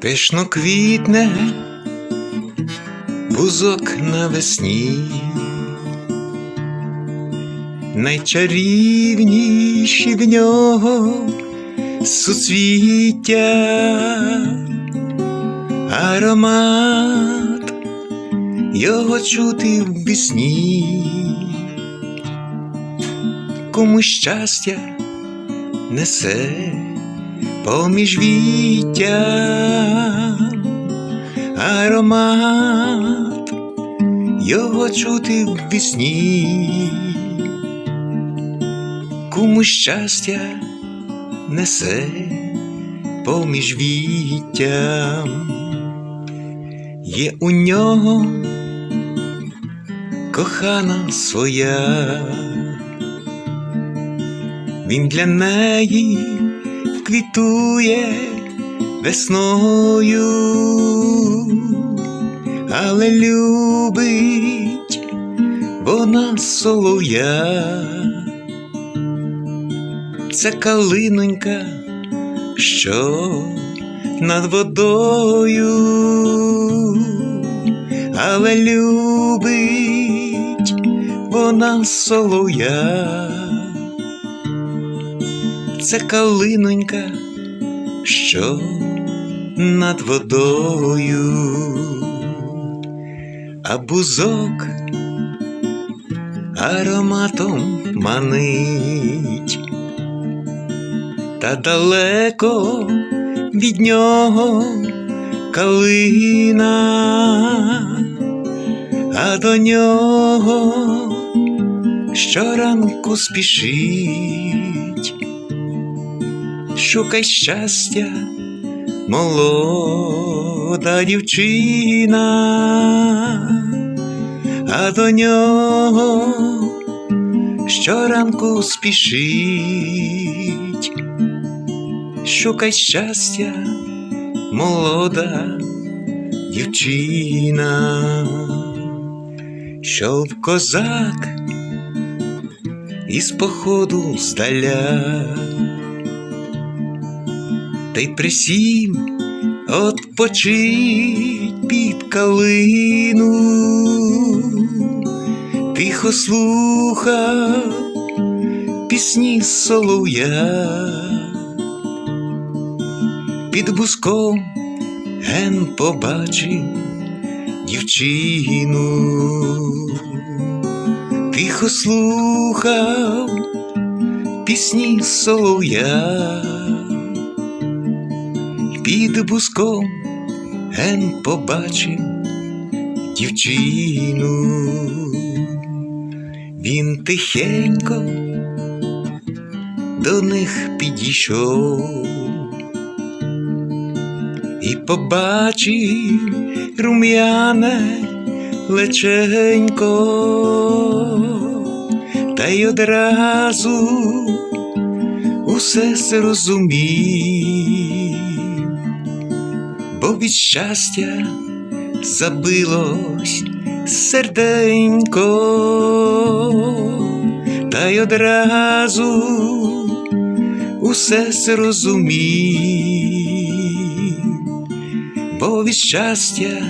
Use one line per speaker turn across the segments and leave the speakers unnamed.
Пишно квітне бузок навесні, найчарівніші в нього суцвіття, аромат його чути в вісні, кому щастя несе поміж віття, аромат його чути в вісні, кому щастя несе поміж віттям, є у нього кохана своя. Він для неї квітує весною, але любить вона солов'я, це калинонька, що над водою, але любить вона солов'я це калинонька, що над водою, а бузок ароматом манить, та далеко від нього калина, а до нього щоранку спішить шукай щастя, молода дівчина, а до нього щоранку спішить, шукай щастя, молода дівчина, Йшов козак із походу здаля та й присів отпочить під калину, тихо слухав пісні солов'я, під буском ген побачив дівчину, тихо слухав пісні солов'я під буском ген побачив дівчину, він тихенько до них підійшов і побачив рум'яне леченько, та й одразу усе зрозумів бо від щастя забилось серденько, та й одразу усе зрозумів, бо від щастя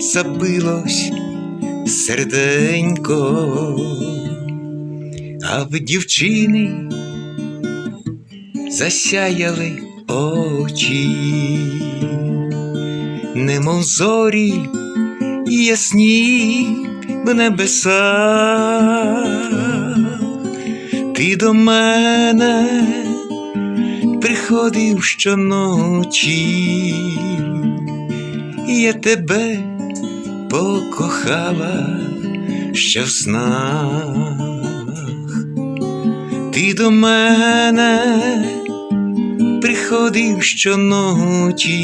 забилось серденько, а в дівчини засяяли очі немов зорі ясні в небесах, ти до мене приходив щоночі, я тебе покохала ще в снах, ти до мене приходив щоночі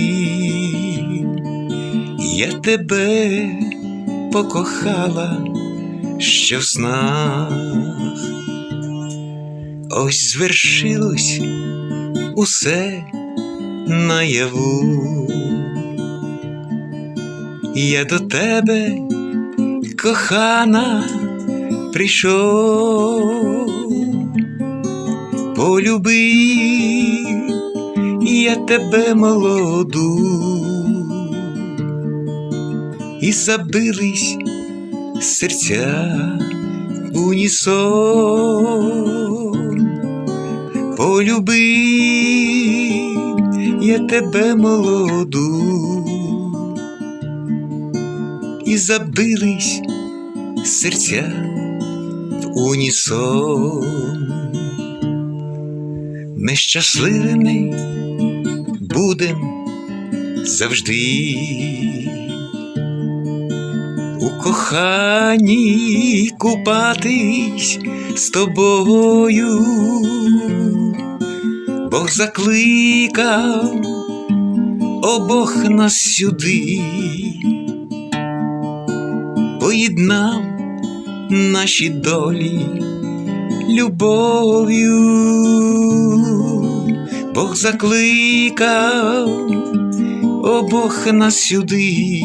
я тебе покохала ще в снах, ось звершилось усе наяву, я до тебе, кохана, прийшов, полюбив я тебе молоду, і забились серця в унісон. Полюбив я тебе молоду, і забились серця в унісон. Ми щасливими будем завжди. У коханні купатись з тобою, Бог закликав обох нас сюди, поєднав наші долі любов'ю, Бог закликав обох нас сюди,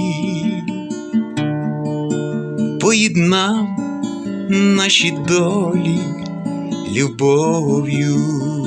поєднав наші долі любов'ю.